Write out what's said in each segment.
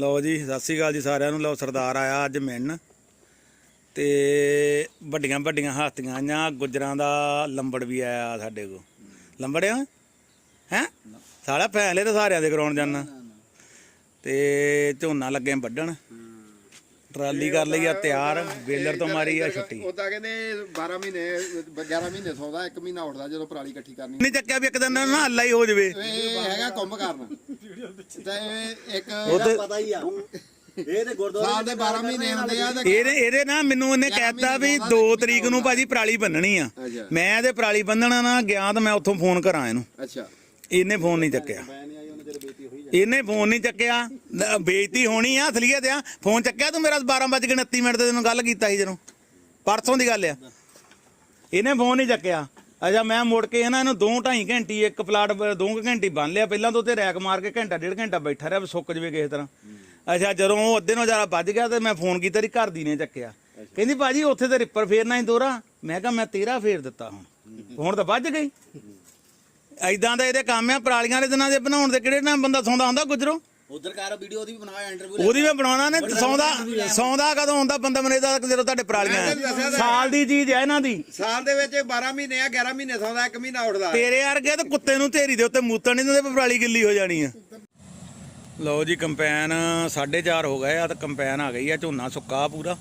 ਲਓ ਜੀ, ਸਤਿ ਸ੍ਰੀ ਅਕਾਲ ਜੀ ਸਾਰਿਆਂ ਨੂੰ। ਲਓ, ਸਰਦਾਰ ਆਇਆ ਅੱਜ ਮਿਲਣ। ਤੇ ਵੱਡੀਆਂ ਵੱਡੀਆਂ ਹਾਥੀਆਂ ਆਈਆਂ। ਗੁੱਜਰਾਂ ਦਾ ਲੰਬੜ ਵੀ ਆਇਆ ਸਾਡੇ ਕੋ ਲੰਬੜਿਆ ਹੈ? ਸਾਲਾ ਫੈਲੇ ਤਾਂ ਸਾਰਿਆਂ ਦੇ ਕਰਾਉਣ ਜਾਣਾ ਤੇ ਝੋਨਾ ਲੱਗੇ ਵੱਢਣ। ਟਰਾਲੀ ਕਰ ਲਈ ਆ ਤਿਆਰ ਬੇਲਰ ਤੋਂ ਮਾਰੀ ਆ ਛੁੱਟੀ। ਉਹ ਤਾਂ ਕਹਿੰਦੇ 12 ਮਹੀਨੇ 11 ਮਹੀਨੇ ਸੌਦਾ ਇੱਕ ਮਹੀਨਾ ਉੱਠਦਾ ਜਦੋਂ ਪਰਾਲੀ ਇਕੱਠੀ ਕਰਨੀ। ਨਹੀਂ ਚੱਕਿਆ ਵੀ ਇੱਕ ਦਿਨ ਨਾ ਹੱਲਾ ਹੀ ਹੋ ਜਵੇ। ਇਹ ਹੈਗਾ ਕੁੰਭ ਕਰਨ। ਤੇ ਇਹ ਇੱਕ ਤੇ ਪਤਾ ਹੀ ਆ। ਇਹ ਤੇ ਗੁਰਦੁਆਰਾ ਸਾਲ ਦੇ 12 ਮਹੀਨੇ ਹੁੰਦੇ ਆ ਤੇ ਇਹਦੇ ਇਹਦੇ ਨਾ ਮੈਨੂੰ ਇਹਨੇ ਕਹਿਤਾ ਵੀ 2 ਤਰੀਕ ਨੂੰ ਭਾਜੀ ਪਰਾਲੀ ਬੰਨਣੀ ਆ। ਮੈਂ ਇਹਦੇ ਪਰਾਲੀ ਬੰਨਣਾ ਨਾ ਗਿਆ ਤਾਂ ਮੈਂ ਉੱਥੋਂ ਫੋਨ ਕਰਾਂ ਇਹਨੂੰ। ਅੱਛਾ। ਇਹਨੇ ਫੋਨ ਨਹੀਂ ਚੱਕਿਆ। ਇਹਨੇ ਫੋਨ ਨਹੀਂ ਚੱਕਿਆ। ਨ- ਬੇਇੱਜ਼ਤੀ ਹੋਣੀ ਆ, ਅਸਲੀਅਤ ਆ। ਫੋਨ ਚੱਕਿਆ ਤੂੰ ਮੇਰਾ 12:29 ਮਿੰਟ ਤੇ ਤੈਨੂੰ ਗੱਲ ਕੀਤਾ ਸੀ ਜਦੋਂ। ਪਰਸੋਂ ਦੀ ਗੱਲ ਆ। ਇਹਨੇ ਫੋਨ ਨਹੀਂ ਚੱਕਿਆ। ਅਜਾ ਮੈਂ ਮੁੜ ਕੇ ਇਹਨਾਂ ਨੂੰ 2 2.5 ਘੰਟੀ, ਇੱਕ ਪਲਾਟ 2 ਘੰਟੀ ਬੰਨ ਲਿਆ। ਪਹਿਲਾਂ ਤੋਂ ਤੇ ਰੈਕ ਮਾਰ ਕੇ ਘੰਟਾ, ਡੇਢ ਘੰਟਾ ਬੈਠਾ ਰਿਹਾ ਵੀ ਸੁੱਕ ਜਵੇ ਕਿਸੇ ਤਰ੍ਹਾਂ। ਅੱਛਾ ਜਦੋਂ ਉਹ ਅੱਧੇ ਨੂੰ ਜ਼ਿਆਦਾ ਵੱਜ ਗਿਆ ਤੇ ਮੈਂ ਫੋਨ ਕੀਤਾ ਤੇਰੀ ਘਰ ਦੀ ਨੇ ਚੱਕਿਆ। ਕਹਿੰਦੀ, ਭਾਜੀ, ਉੱਥੇ ਤੇ ਰਿੱਪਰ ਫੇਰਨਾ ਹੀ ਦੋਰਾ ਮੈਂ ਕਿਹਾ, ਮੈਂ ਤੇਰਾ ਫੇਰ ਦਿੱਤਾ ਹੁਣ। ਹੁਣ ਤਾਂ ਵੱਜ ਗਈ। ਐਦਾਂ ਦਾ ਇਹਦੇ ਕੰਮ ਆ ਪਰਾਲੀਆਂ ਦੇ ਦਿਨਾਂ ਦੇ ਬਣਾਉਣ ਦੇ ਕਿਹੜੇ ਨਾ ਬੰਦਾ ਸੌਂਦਾ ਹੁੰਦਾ ਗੁਜਰੋ? ਉਧਰ ਕਰ ਵੀਡੀਓ ਦੀ ਵੀ ਬਣਾਇਆ ਇੰਟਰਵਿਊ ਉਹਦੀ ਮੈਂ ਬਣਾਉਣਾ ਨੇ ਸੌਂਦਾ ਸੌਂਦਾ ਕਦੋਂ ਹੁੰਦਾ ਬੰਦਾ ਮਨੇ ਦਾ ਜਦੋਂ ਤੁਹਾਡੇ ਪਰਾਲੀਆਂ ਸਾਲ ਦੀ ਚੀਜ਼ ਹੈ ਇਹਨਾਂ ਦੀ। ਸਾਲ ਦੇ ਵਿੱਚ 12 ਮਹੀਨੇ ਆ 11 ਮਹੀਨੇ ਸੌਦਾ ਇੱਕ ਮਹੀਨਾ ਉੱਠਦਾ। ਤੇਰੇ ਵਰਗੇ ਤਾਂ ਕੁੱਤੇ ਨੂੰ ਢੇਰੀ ਦੇ ਉੱਤੇ ਮੂਤਣ ਨਹੀਂ ਦਿੰਦੇ ਪਰਾਲੀ ਗਿੱਲੀ ਹੋ ਜਾਣੀ ਆ। ਲਓ ਜੀ ਕੰਪੈਨ 4.5 ਹੋ ਗਏ ਆ ਤਾਂ ਕੰਪੈਨ ਆ ਗਈ ਆ ਝੋਨਾ ਸੁੱਕਾ ਪੂਰਾ।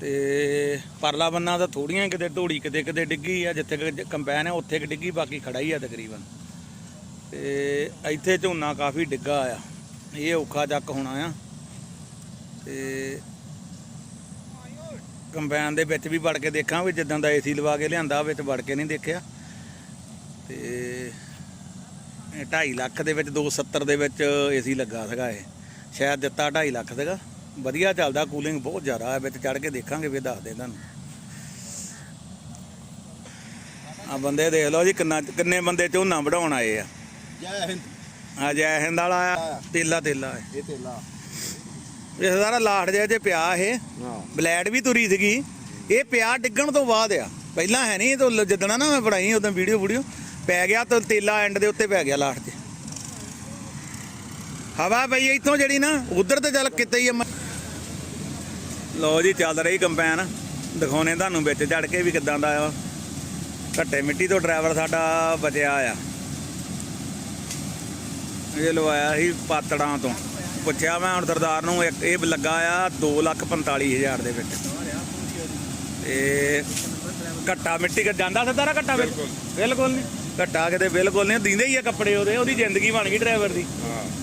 ਤੇ ਪਰਲਾ ਬੰਨਾ ਤਾਂ ਥੋੜੀਆਂ ਕਿਤੇ ਢੋੜੀ ਕਿਤੇ ਕਿਤੇ ਡਿੱਗੀ ਆ, ਜਿੱਥੇ ਕੁ ਕੰਪੈਨ ਹੈ ਉੱਥੇ ਕਿ ਡਿੱਗੀ, ਬਾਕੀ ਖੜਾ ਹੀ ਆ ਤਕਰੀਬਨ। ਤੇ ਇੱਥੇ ਝੋਨਾ ਕਾਫੀ ਡਿੱਗਾ ਆ, ਇਹ ਔਖਾ ਚੱਕ ਹੋਣਾ ਆ। ਤੇ ਕੰਬਾਈਨ ਦੇ ਵਿੱਚ ਵੀ ਵੜ ਕੇ ਦੇਖਾਂ ਵੀ ਜਿੱਦਾਂ ਦਾ ਏਸੀ ਲਵਾ ਕੇ ਲਿਆਂਦਾ, ਵਿੱਚ ਵੜ ਕੇ ਨਹੀਂ ਦੇਖਿਆ। ਤੇ ਇਹ 2.5 ਲੱਖ ਦੇ ਵਿੱਚ 270 ਦੇ ਵਿੱਚ ਏਸੀ ਲੱਗਾ ਸੀਗਾ ਇਹ। ਸ਼ਾਇਦ ਦਿੱਤਾ 2.5 ਲੱਖ ਸੀਗਾ। ਵਧੀਆ ਚੱਲਦਾ ਕੂਲਿੰਗ ਬਹੁਤ ਜ਼ਿਆਦਾ ਹੈ ਵਿੱਚ ਚੜ ਕੇ ਦੇਖਾਂਗੇ ਵੀ ਦੱਸਦੇ ਤੁਹਾਨੂੰ। ਆ ਬੰਦੇ ਦੇਖ ਲਓ ਜੀ ਕਿੰਨਾ ਕਿੰਨੇ ਬੰਦੇ ਝੋਨਾ ਵਢਾਉਣ ਆਏ ਆ। ਜੈ ਹਿੰਦ। ਆ ਜੈ ਹਿੰਦ ਵਾਲਾ ਆ ਤੇਲਾ ਤੇਲਾ ਹੈ। ਇਹ ਤੇਲਾ। ਇਹ ਸਾਰਾ ਲਾਟ ਜਿਹਾ ਜੇ ਪਿਆ ਇਹ ਹਾਂ। ਬਲੈਡ ਵੀ ਤੁਰੀ ਸੀਗੀ। ਇਹ ਪਿਆ ਡਿੱਗਣ ਤੋਂ ਬਾਅਦ ਆ। ਪਹਿਲਾਂ ਹੈ ਨਹੀਂ ਤੋਂ ਜਿੱਦਣਾ ਨਾ ਮੈਂ ਬਣਾਈ ਉਦੋਂ ਵੀਡੀਓ ਵੀਡੀਓ ਪੈ ਗਿਆ ਤਾਂ ਤੇਲਾ ਐਂਡ ਦੇ ਉੱਤੇ ਪੈ ਗਿਆ ਲਾਟ 'ਚ। ਹਵਾ ਪਈ ਇੱਥੋਂ ਜਿਹੜੀ ਨਾ ਉਧਰ ਤੇ ਚੱਲ ਕਿਤੇ ਹੀ ਆ ਮ- ਲਓ ਜੀ ਚੱਲ ਰਹੀ ਕੰਪੈਨ। ਦਿਖਾਉਣੇ ਤੁਹਾਨੂੰ ਵਿੱਚ ਚੜ ਕੇ ਵੀ ਕਿਦਾਂ ਦਾ ਆ। ਘੱਟੇ ਮਿੱਟੀ ਤੋਂ ਡਰਾਈਵਰ ਸਾਡਾ ਬਚਿਆ ਆ। ਇਹ ਲਵਾਇਆ ਸੀ ਪਾਤੜਾਂ ਤੋਂ। ਪੁੱਛਿਆ ਮੈਂ ਹੁਣ ਸਰਦਾਰ ਨੂੰ ਇੱਕ ਇਹ ਲੱਗਾ ਆ 245000 ਦੇ ਵਿੱਚ। ਤੇ ਘੱਟਾ ਮਿੱਟੀ ਕਰ ਜਾਂਦਾ ਸਰਦਾਰਾ ਘੱਟਾ ਬਿਲਕੁਲ। ਨਹੀਂ ਘੱਟਾ ਕਿਤੇ ਬਿਲਕੁਲ ਨਹੀਂ ਦਿੰਦੇ ਹੀ ਆ ਕੱਪੜੇ ਉਹਦੇ ਉਹਦੀ ਜ਼ਿੰਦਗੀ ਬਣ ਗਈ ਡਰਾਈਵਰ ਦੀ। ਹਾਂ।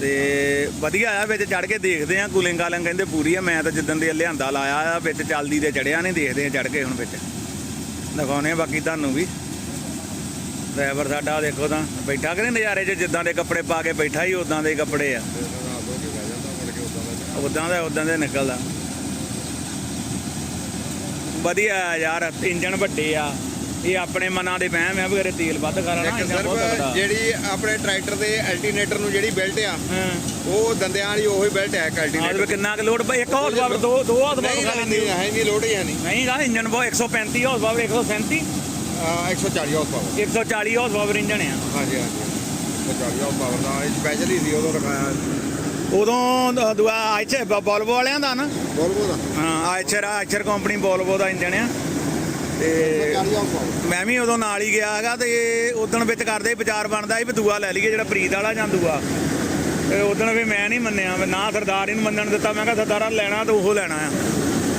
ਤੇ ਵਧੀਆ ਆ, ਵਿੱਚ ਚੜ ਕੇ ਦੇਖਦੇ ਆ, ਕੂਲਿੰਗ ਕਾਲਿੰਗ ਕਹਿੰਦੇ ਪੂਰੀ ਆ, ਮੈਂ ਤਾਂ ਜਿੱਦਣ ਦੇ ਲਿਆਂਦਾ ਲਾਇਆ ਆ, ਵਿੱਚ ਚੱਲਦੀ ਤੇ ਚੜਿਆ ਨਹੀਂ, ਦੇਖਦੇ ਆ ਚੜ ਕੇ ਹੁਣ ਵਿੱਚ। ਦਿਖਾਉਣੇ ਆ ਬਾਕੀ ਤੁਹਾਨੂੰ ਵੀ। ਡਰਾਈਵਰ ਸਾਡਾ ਦੇਖੋ ਤਾਂ, ਬੈਠਾ ਕਿ ਨਹੀਂ ਨਜ਼ਾਰੇ 'ਚ, ਜਿੱਦਾਂ ਦੇ ਕੱਪੜੇ ਪਾ ਕੇ ਬੈਠਾ ਹੀ ਉਦਾਂ ਦੇ ਕੱਪੜੇ ਆ। ਉਦਾਂ ਦਾ ਉਦਾਂ ਦੇ ਨਿਕਲਦਾ। ਵਧੀਆ ਆ ਯਾਰ, ਇੰਜਣ ਵੱਡੇ ਆ। ਇਹ ਆਪਣੇ ਮਨਾਂ ਦੇ ਵਹਿਮ ਆ ਵੀ ਘਰੇ ਤੇਲ ਵੱਧ ਕਰਾਣਾ ਇੱਕ ਇੰਜਣ ਬਹੁਤ ਤਕੜਾ। ਜਿਹੜੀ ਆਪਣੇ ਟਰੈਕਟਰ ਦੇ ਅਲਟਰਨੇਟਰ ਨੂੰ ਜਿਹੜੀ ਬੈਲਟ ਆ ਹਾਂ। ਉਹ ਦੰਦਿਆਂ ਵਾਲੀ ਉਹੀ ਬੈਲਟ ਹੈ ਵੀ ਕਿੰਨਾ ਕੁ ਲੋਡ ਬਈ ਇੱਕ ਹਾਰਸ ਪਾਵਰ ਦੋ ਦੋ ਨਹੀਂ ਪਾਵਰ ਨਹੀਂ ਹੈ ਨਹੀਂ ਲੋਡ ਹੀ ਹੈ ਨਹੀਂ। ਨਹੀਂ ਗਾ ਇੰਜਨ ਬਹੁਤ 135 ਹਾਰਸ ਪਾਵਰ 137 ਅਹ 140 horse power 140 horse power engine ਆ। ਹਾਂਜੀ ਹਾਂਜੀ। 140 ਹਾਰਸ ਪਾਵਰ ਦਾ ਸਪੈਸ਼ਲ ਹੀ ਸੀ ਉਦੋਂ ਰਖਾਇਆ। ਉਦੋਂ ਦ- ਦੂਆ ਆਇਚਰ ਬੋਲਵੋ ਵਾਲਿਆਂ ਦਾ ਨਾ। ਬੋਲਬੋ ਦਾ। ਹਾਂ ਆਇਚਰ ਆਇਚਰ ਕੰਪਨੀ ਬੋਲਵੋ ਦਾ ਇੰਜਨ ਆ। ਤੇ 140 ਹਾਰਸ ਪਾਵਰ ਮੈਂ ਵੀ ਉਦੋਂ ਨਾਲ ਹੀ ਗਿਆ ਹੈਗਾ ਤੇ ਉਦੋਂ ਵਿੱਚ ਕਰਦੇ ਵਿਚਾਰ ਬਣਦਾ ਸੀ ਵੀ ਦੂਆ ਲੈ ਲਈਏ ਜਿਹੜਾ ਪ੍ਰੀਤ ਵਾਲਾ ਜਾਂ ਦੂਆ। ਤੇ ਉਦੋਂ ਵੀ ਮੈਂ ਨਹੀਂ ਮੰਨਿਆ ਨਾ ਸਰਦਾਰ ਇਹਨੂੰ ਮੰਨਣ ਦਿੱਤਾ ਮੈਂ ਕਿਹਾ ਸਰਦਾਰਾ ਲੈਣਾ ਤਾਂ ਉਹ ਲੈਣਾ ਆ।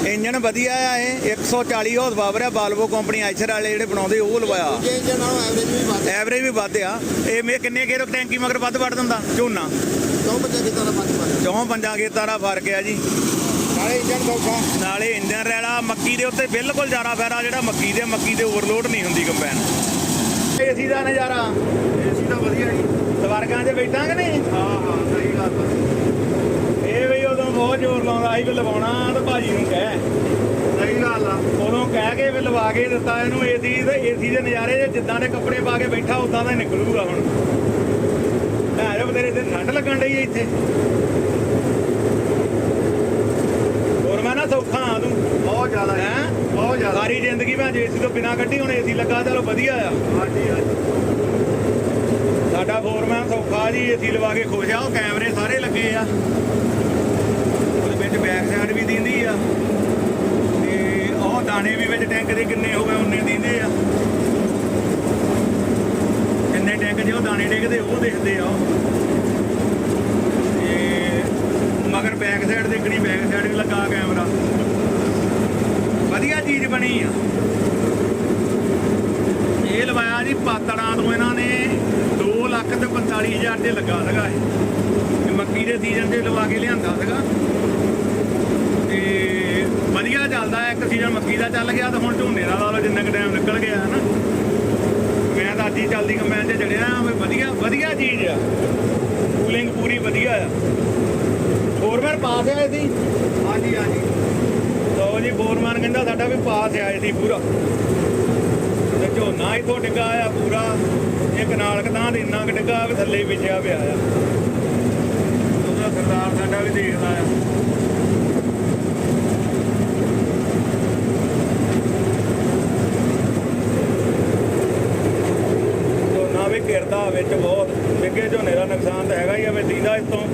ਇੰਜਨ ਵਧੀਆ ਆ ਇਹ 140 ਹਾਰਸ ਪਾਵਰ ਆ ਬਾਲਵੋ ਕੰਪਨੀ ਆਇਚਰ ਵਾਲੇ ਜਿਹੜੇ ਬਣਾਉਂਦੇ ਉਹ ਲਵਾਇਆ। ਜੇ ਇੰਜਨ ਨਾਲੋਂ ਐਵਰੇਜ ਵੀ ਵੱਧ ਐਵਰੇਜ ਵੀ ਵੱਧ ਆ। ਇਹ ਮੇ ਕਿੰਨੇ ਕਿਲੋ ਟੈਂਕੀ ਮਗਰ ਵੱਧ ਵੱਢ ਦਿੰਦਾ? ਝੋਨਾ। ਚੌਂ ਪੰਜਾਂ ਖੇਤਾਂ ਦਾ ਫ਼ਰਕ ਆ ਜੀ। ਨਾਲੇ ਇੰਜਨ ਸੌਖਾ। ਨਾਲੇ ਇੰਜਨ ਰੈਲਾ ਮੱਕੀ ਦੇ ਉੱਤੇ ਬਿਲਕੁਲ ਜ਼ਿਆਦਾ ਫਾਇਦਾ ਜਿਹੜਾ ਮੱਕੀ ਦੇ ਮੱਕੀ ਦੇ ਓਵਰਲੋਡ ਨਹੀਂ ਹੁੰਦੀ ਕੰਬਾਈਨ। ਏਸੀ ਦਾ ਨਜ਼ਾਰਾ। ਏਸੀ ਤਾਂ ਵਧੀਆ ਜੀ। ਸਵਰਗਾਂ 'ਚ ਬੈਠਾਂਗੇ ਨਹੀਂ? ਹਾਂ ਹਾਂ ਸਹੀ ਗੱਲ ਇਹ ਵੀ ਉਦੋਂ ਬਹੁਤ ਜ਼ੋਰ ਲਾਉਂਦਾ ਸੀ ਵੀ ਲਵਾਉਣਾ ਤਾਂ ਭਾਜੀ ਨੂੰ ਕਹਿ। ਸਹੀ ਗੱਲ ਆ। ਉਦੋਂ ਕਹਿ ਕੇ ਵੀ ਲਵਾ ਕੇ ਦਿੱਤਾ ਇਹਨੂੰ ਏਸੀ ਤੇ ਏਸੀ ਦੇ ਨਜ਼ਾਰੇ 'ਚ ਜਿੱਦਾਂ ਦੇ ਕੱਪੜੇ ਪਾ ਕੇ ਬੈਠਾ ਉਦਾਂ ਦਾ ਹੀ ਨਿਕਲੂਗਾ ਹੁਣ। ਹੈ ਜੋ ਤੇਰੇ ਤੇ ਠੰਡ ਲੱਗਣ ਡਈ ਇੱਥੇ ਹੋਰ ਮੈਂ ਨਾ ਸੌਖਾ ਆ ਤੂੰ ਬਹੁਤ ਜ਼ਿਆਦਾ ਹੈਂ? ਬਹੁਤ ਜ਼ਿਆਦਾ। ਸਾਰੀ ਜ਼ਿੰਦਗੀ ਮੈਂ ਏਸੀ ਤੋਂ ਬਿਨਾ ਕੱਢੀ ਹੁਣ ਏਸੀ ਲੱਗਾ ਚਲੋ ਵਧੀਆ ਆ। ਹਾਂਜੀ ਹਾਂਜੀ। ਸਾਡਾ ਫੋਰਮੈਨ ਸੌਖਾ ਜੀ ਏਸੀ ਲਵਾ ਕੇ ਖੁਸ਼ ਆ ਉਹ ਕੈਮਰੇ ਸਾਰੇ ਲੱਗੇ ਆ। ਉਹਦੇ ਵਿੱਚ ਬੈਕ ਸਾਈਡ ਵੀ ਦਿੰਦੀ ਆ। ਤੇ ਉਹ ਦਾਣੇ ਵੀ ਵਿੱਚ ਟੈਂਕ ਦੇ ਕਿੰਨੇ ਹੋ ਗਏ ਉਹਨੇ ਦਿੰਦੇ ਆ। ਕਿੰਨੇ ਟੈਂਕ ਜੇ ਉਹ ਦਾਣੇ ਡਿੱਗਦੇ ਉਹ ਦਿਖਦੇ ਆ ਮਗਰ ਬੈਕ ਸਾਈਡ ਦੇਖਣੀ ਬੈਕ ਸਾਈਡ ਵੀ ਲੱਗਾ ਕੈਮਰਾ। ਬਣੀ ਆ। ਇਹ ਲਵਾਇਆ ਜੀ ਪਾਤੜਾਂ ਤੋਂ ਇਹਨਾਂ ਨੇ 2 ਲੱਖ ਤੇ 45 ਹਜ਼ਾਰ ਤੇ ਲੱਗਾ ਇਹ। ਮੱਕੀ ਦੇ ਸੀਜ਼ਨ 'ਚ ਲਵਾ ਕੇ ਲਿਆਂਦਾ ਸੀਗਾ। ਤੇ ਵਧੀਆ ਚੱਲਦਾ ਇੱਕ ਸੀਜ਼ਨ ਮੱਕੀ ਦਾ ਚੱਲ ਗਿਆ ਤੇ ਹੁਣ ਝੋਨੇ ਦਾ ਲਾ ਲਓ, ਜਿੰਨਾ ਕੁ ਟਾਈਮ ਨਿਕਲ ਗਿਆ ਹਨਾ। ਮੈਂ ਤਾਂ ਅੱਜ ਹੀ ਚੱਲਦੀ ਕੰਬਾਈਨ 'ਚ ਜੜਿਆ ਵਧੀਆ ਵਧੀਆ ਚੀਜ਼ ਆ। ਕੂਲਿੰਗ ਪੂਰੀ ਵਧੀਆ ਆ। ਫੋਰਮੈਨ ਪਾਸ ਆਏ ਸੀ ਹਾਂਜੀ ਹਾਂਜੀ। ਜੀ ਫੋਰਮੈਨ ਕਹਿੰਦਾ ਸਾਡਾ ਵੀ ਪਾਸ ਆਏ ਸੀ ਪੂਰਾ। ਤੇ ਝੋਨਾ ਇਥੋਂ ਡਿੱਗਾ ਆ ਪੂਰਾ। ਇੱਕ ਨਾਲ ਕਦਾਂ ਦੇ ਇੰਨਾ ਕੁ ਡਿੱਗਾ ਵੀ ਥੱਲੇ ਵਿਛਿਆ ਪਿਆ ਆ। ਉਹਦਾ ਸਰਦਾਰ ਸਾਡਾ ਵੀ ਦੇਖਦਾ ਆ। ਝੋਨਾ ਵੀ ਘਿਰਦਾ ਵਿੱਚ ਬਹੁਤ। ਡਿੱਗੇ ਝੋਨੇ ਦਾ ਨੁਕਸਾਨ ਤਾਂ ਹੈਗਾ ਹੀ ਆ ਵੀ ਦੀਦਾ ਇਤੋਂ